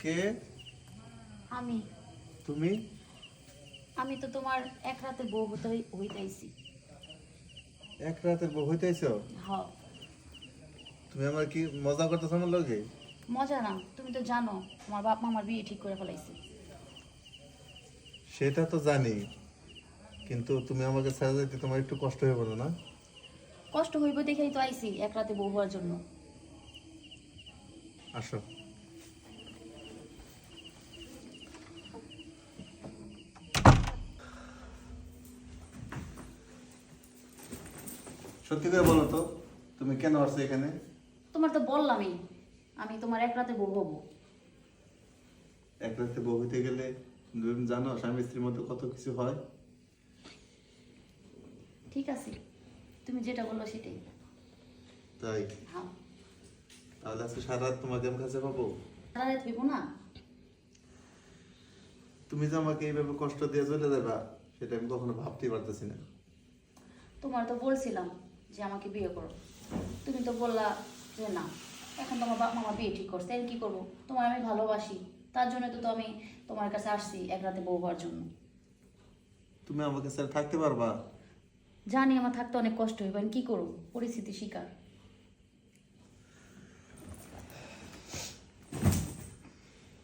কে? আমি। তুমি? আমি তো তোমার এক রাতে বউ হতে হইতাইছি। এক রাতের বউ হইতেছো হ। তুমি আমার কি মজা করতেছো আমার লগে? মজা না তুমি তো জানো আমার বাপ মা আমার বিয়ে ঠিক করে ফেলাইছে। সেটা তো জানি কিন্তু তুমি আমাকে ছেড়ে যেতে তোমার একটু কষ্ট হয়ে পড়ো না? কষ্ট হইব দেখেই তো আইছি এক রাতে বউ হওয়ার জন্য। আসো। সত্যি করে বলো তো তুমি কেন আসছো এখানে? তোমার তো বললামই আমি তোমার এক রাতে বউ হব। এক রাতে বউ হইতে গেলে তুমি জানো স্বামী স্ত্রীর মধ্যে কত কিছু হয়? ঠিক আছে তুমি যেটা বলল সেটাই। তাই? হ্যাঁ। তাহলে আজকে সারা রাত তোমাকে আমার কাছে পাবো? সারা রাত হইব না? তুমি যে আমাকে এইভাবে কষ্ট দিয়ে চলে যাবা সেটা আমি কখনো ভাবতেই পারতেছি না। তোমার তো বলছিলাম যে আমাকে বিয়ে করো। তুমি তো বললা যে না এখন তোমার বাপ মা আমার বিয়ে ঠিক করছে আমি কি করব? তোমার আমি ভালোবাসি তার জন্য তো তো আমি তোমার কাছে আসছি এক রাতে বউ হওয়ার জন্য। তুমি আমাকে স্যার থাকতে পারবা? জানি আমার থাকতে অনেক কষ্ট হইব আমি কি করব? পরিস্থিতি শিকার।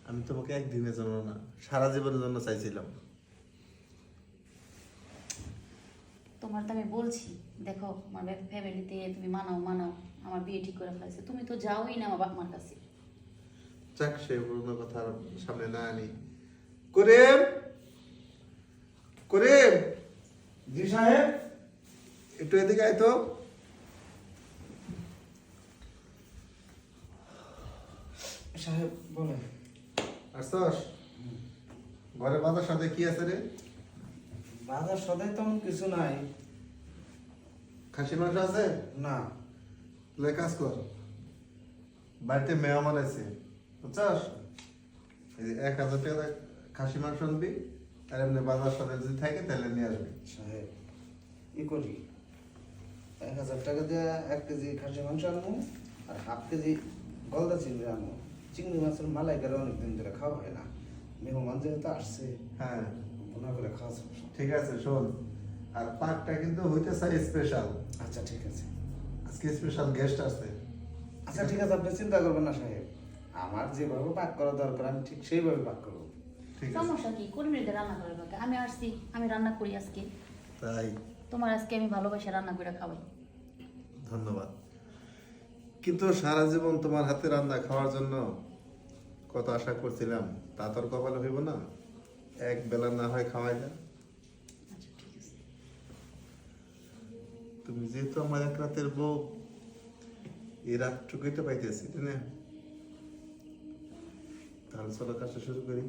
আমি তোমাকে একদিনের জন্য না সারা জীবনের জন্য চাইছিলাম। তোমার তো আমি বলছি দেখো আমার ফ্যামিলিতে তুমি মানাও মানাও আমার বিয়ে ঠিক করে ফেলেছে তুমি তো যাওই না আমার বাপ মার কাছে। যাক সে পুরোনো কথা সামনে না আনি। করিম! করিম! জি সাহেব? একটু এদিকে আয় তো। সাহেব বলেন। আসছস? ঘরে বাজার সাথে কি আছে রে? বাজার সদাই তেমন কিছু নাই। খাসি মাংস আছে? না। তুই কাজ কর বাড়িতে মেহমান আছে বুঝছস? এই যে এক হাজার টাকা খাসি মাংস আনবি আর এমনি বাজার সাথে যদি থাকে তাহলে নিয়ে আসবি। সাহেব ই করি? এক হাজার টাকা দিয়ে এক কেজি খাসি মাংস আনব আর হাফ কেজি গলদা চিংড়ি আনব। চিংড়ি মাছের মালাই করে অনেকদিন ধরে খাওয়া হয় না। মেহমান যেহেতু আসছে। হ্যাঁ। ঠিক আছে শোন। আর পাকটা কিন্তু হইতে চাই স্পেশাল আচ্ছা ঠিক আছে। আজকে স্পেশাল গেস্ট আছে। আচ্ছা ঠিক আছে আপনি চিন্তা করবেন না সাহেব। আমার যেভাবে পাক করা দরকার আমি ঠিক সেইভাবে পাক করব। ঠিক আছে। সমস্যা কি? কর্মীদের রান্না বাকি আমি আসছি আমি রান্না করি আজকে। তাই? তোমার আজকে আমি ভালোবাসে রান্না করে খাওয়াই। ধন্যবাদ। কিন্তু সারা জীবন তোমার হাতে রান্না খাওয়ার জন্য কত আশা করছিলাম তা তোর কপালে হইব না। এক বেলা না হয় খাওয়াই না আচ্ছা তুমি যেহেতু আমার এক রাতের বউ এই রাতটুকুই তো পাইতেছি তাই না? তাহলে চলো কাজটা শুরু করি।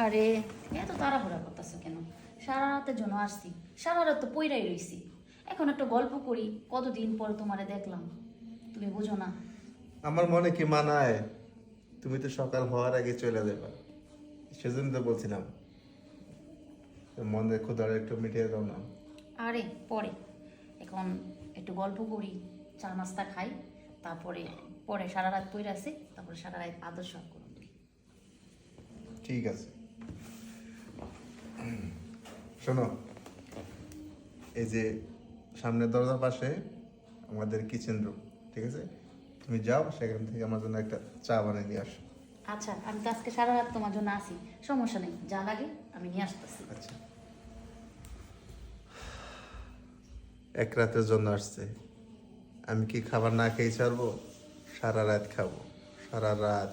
আরে এত তাড়াহুড়া করতেছো কেন? সারা রাতের জন্য আসছি সারা রাত তো পইরাই রইছি। এখন একটা গল্প করি কতদিন পর তোমারে দেখলাম? তুমি বুঝো না। আমার মনে কি মানায়? তুমি তো সকাল হওয়ার আগে চলে যাবে। সেজন্য তো বলছিলাম। মনে ক্ষুদারে একটু মিটিয়ে দাও না। আরে পরে। এখন একটু গল্প করি চা নাস্তা খাই তারপরে পরে সারা রাত পইরা আছে তারপরে সারা রাত আদর্শ করুন ঠিক আছে। শোনো এই যে সামনের দরজার পাশে আমাদের কিচেন রুম ঠিক আছে? তুমি যাও সেখান থেকে আমার জন্য একটা চা বানিয়ে দিয়ে আসো। আচ্ছা আমি তো আজকে সারা রাত তোমার জন্য আসি সমস্যা নেই যা লাগে আমি নিয়ে আসতেছি। আচ্ছা। এক রাতের জন্য আসছে। আমি কি খাবার না খেয়ে ছাড়বো? সারা রাত খাব সারা রাত।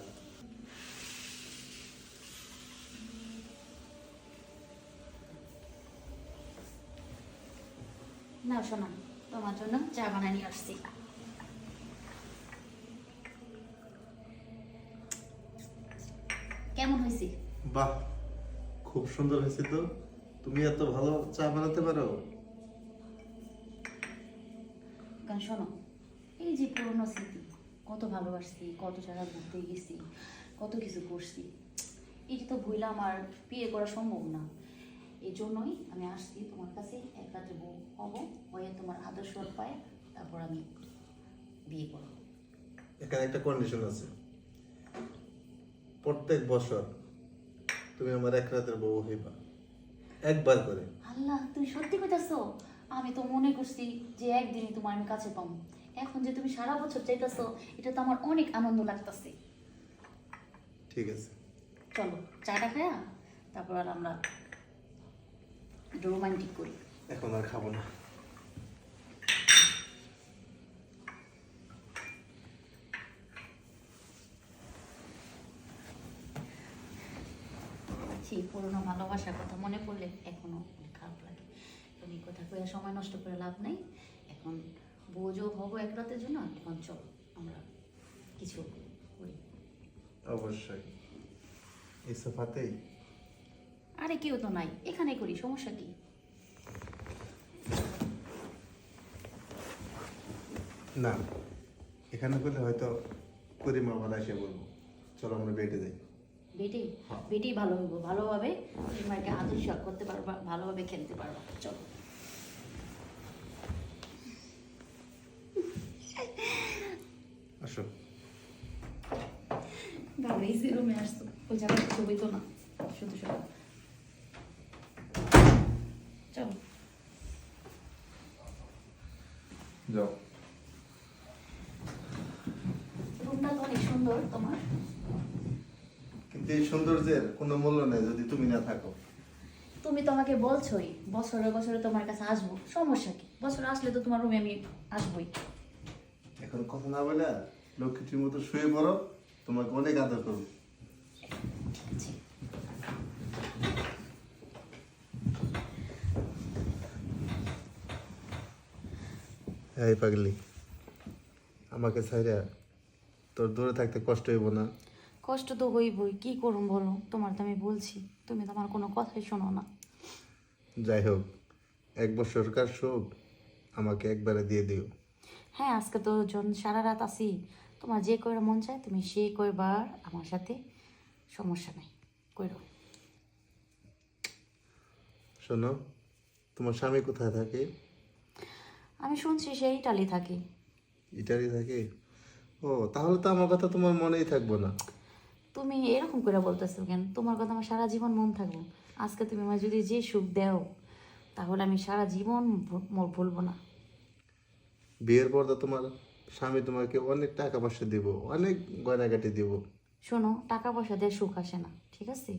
না শোনা তোমার জন্য চা বানিয়ে নিয়ে আসছি। কেমন হয়েছে? বাহ খুব সুন্দর হয়েছে তো। তুমি এত ভালো চা বানাতে পারো? কারণ শোনো এই যে পুরনো স্মৃতি কত ভালোবাসছি কত জায়গা ঘুরতে গেছি কত কিছু করছি এই তো ভুইলা আমার বিয়ে করা সম্ভব না। এই জন্যই আমি আসছি তোমার কাছে এক রাত্রে বউ হব হয়ে তোমার আদর্শ পায় তারপর আমি বিয়ে করব। এখানে একটা কন্ডিশন আছে। প্রত্যেক বছর তুমি আমার এক রাতের বউ হইবা। একবার করে। আল্লাহ তুমি সত্যি কইতাছো? আমি তো মনে করছি যে একদিনই তোমার আমি কাছে পাবো। এখন যে তুমি সারা বছর চাইতেছো এটা তো আমার অনেক আনন্দ লাগতাছে। ঠিক আছে। চলো চাটা খায়া তারপর আর আমরা রোমান্টিক করি। এখন আর খাব না। সেই পুরোনো ভালোবাসার কথা মনে পড়লে এখনও অনেক খারাপ লাগে। তুমি কথা কয়ে সময় নষ্ট করে লাভ নাই। এখন বোঝও হব এক রাতের জন্য এখন চলো আমরা কিছু করি। অবশ্যই। এই সোফাতেই? আরে কেউ তো নাই এখানে করি সমস্যা কি? না এখানে করলে হয়তো করিমা ভালো এসে বলব। চলো আমরা বেটে যাই। বেটি হ্যাঁ। বেটি ভালো হইব। ভালোভাবে তোমাকে আদর্শ করতে পারবা ভালোভাবে খেলতে পারবা। চলো। আসো। ভালো এই রুমে আসতো ওই জায়গায় ছবি তো না শুধু শুধু চলো। যাও। রুমটা তো অনেক সুন্দর তোমার। এই সৌন্দর্যের কোনো মূল্য নেই যদি তুমি না থাকো। তুমি তো আমাকে বলছোই বছরে বছরে তোমার কাছে আসব। সমস্যা কি? বছর আসলে তো তোমার রুমে আমি আসবোই। এখন কথা না বলে লক্ষ্মীটির মতো শুয়ে পড়ো তোমাকে অনেক আদর করব। এই পাগলি আমাকে ছাইরা তোর দূরে থাকতে কষ্ট হইব না। কষ্ট তো হইবই কি করুম বলো? তোমার তো আমি বলছি তুমি তো আমার কোনো কথাই শোনো না। যাই হোক এক বছরকার সুখ? আমাকে একবারে দিয়ে দিও। হ্যাঁ আজকে তো জন সারা রাত আসি তোমার যে কয়টা মন চায় তুমি সে কইবার আমার সাথে সমস্যা নাই কইরো। শোনো তোমার স্বামী কোথায় থাকে? আমি শুনছি সেই ইটালি থাকে। ইটালি থাকে? ও তাহলে তো আমার কথা তোমার মনেই থাকব না। তুমি এরকম করে বলতেছো কেন? তোমার কথা আমার সারা জীবন মন থাকব। আজকে তুমি আমার যদি যে সুখ দেও তাহলে আমি সারা জীবন ভুলবো না। বিয়ের পর তো তোমার স্বামী তোমাকে অনেক টাকা পয়সা দিব অনেক গয়নাগাটি দিব। শোনো টাকা পয়সা দিয়ে সুখ আসে না ঠিক আছে?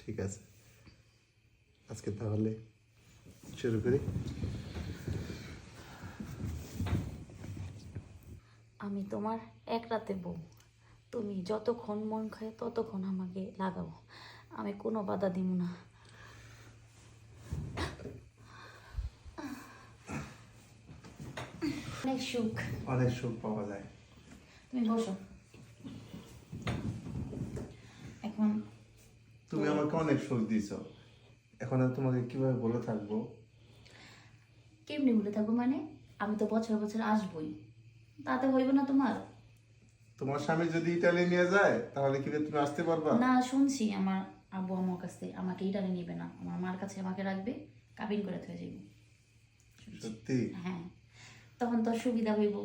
ঠিক আছে। আজকে তাহলে শুরু করি। আমি তোমার এক রাতে বউ। তুমি যতক্ষণ মন খায় ততক্ষণ আমাকে লাগাও। আমি কোনো বাধা দিব না। অনেক সুখ। অনেক সুখ পাওয়া যায়। তুমি বসো। এখন তুমি আমাকে অনেক সুখ দিয়েছ। এখন আর তোমাকে কীভাবে বলে থাকব? কেমনি বলে থাকব মানে? আমি তো বছর বছর আসবই। তাতে হইব না তোমার? তোমার স্বামী যদি ইটালি নিয়ে যায় তাহলে কি তুমি আসতে পারবা? না শুনছি আমার আব্বু আমার কাছে আমাকে ইটালি নিবে না। আমার মার কাছে আমাকে রাখবে কাবিন করে থয়ে যাইব। সত্যি? হ্যাঁ। তখন তো সুবিধা হইব।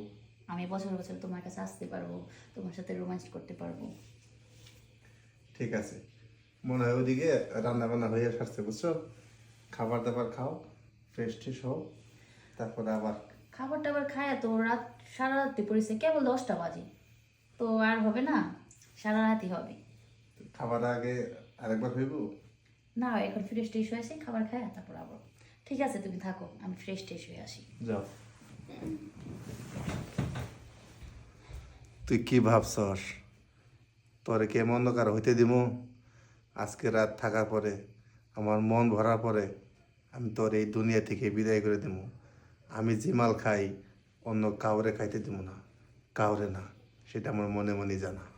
আমি বছর বছর তোমার কাছে আসতে পারব তোমার সাথে রোমান্স করতে পারব। ঠিক আছে। মনে হয় ওদিকে রান্না বান্না হয়ে সারছে বুঝছ? খাবার দাবার খাও ফ্রেশ ট্রেশ হও তারপরে আবার খাবার টাবার খায় তো রাত সারা রাত্রি পড়েছে কেবল দশটা বাজে। তো আর হবে না সারা রাতই হবে। খাবার আগে আরেকবার হইব না এখন ফ্রেশ ট্রেশ হয়ে আসি খাবার খায় তারপর আবার। ঠিক আছে তুমি থাকো আমি ফ্রেশ ট্রেশ হয়ে আসি। যাও। তুই কি ভাবছস? তোরে কে কার হইতে দিমু? আজকে রাত থাকার পরে আমার মন ভরার পরে আমি তোর এই দুনিয়া থেকে বিদায় করে দিমু। আমি জিমাল খাই অন্য কাউরে খাইতে দিব না কাউরে না। সেটা আমার মনে মনে জানা।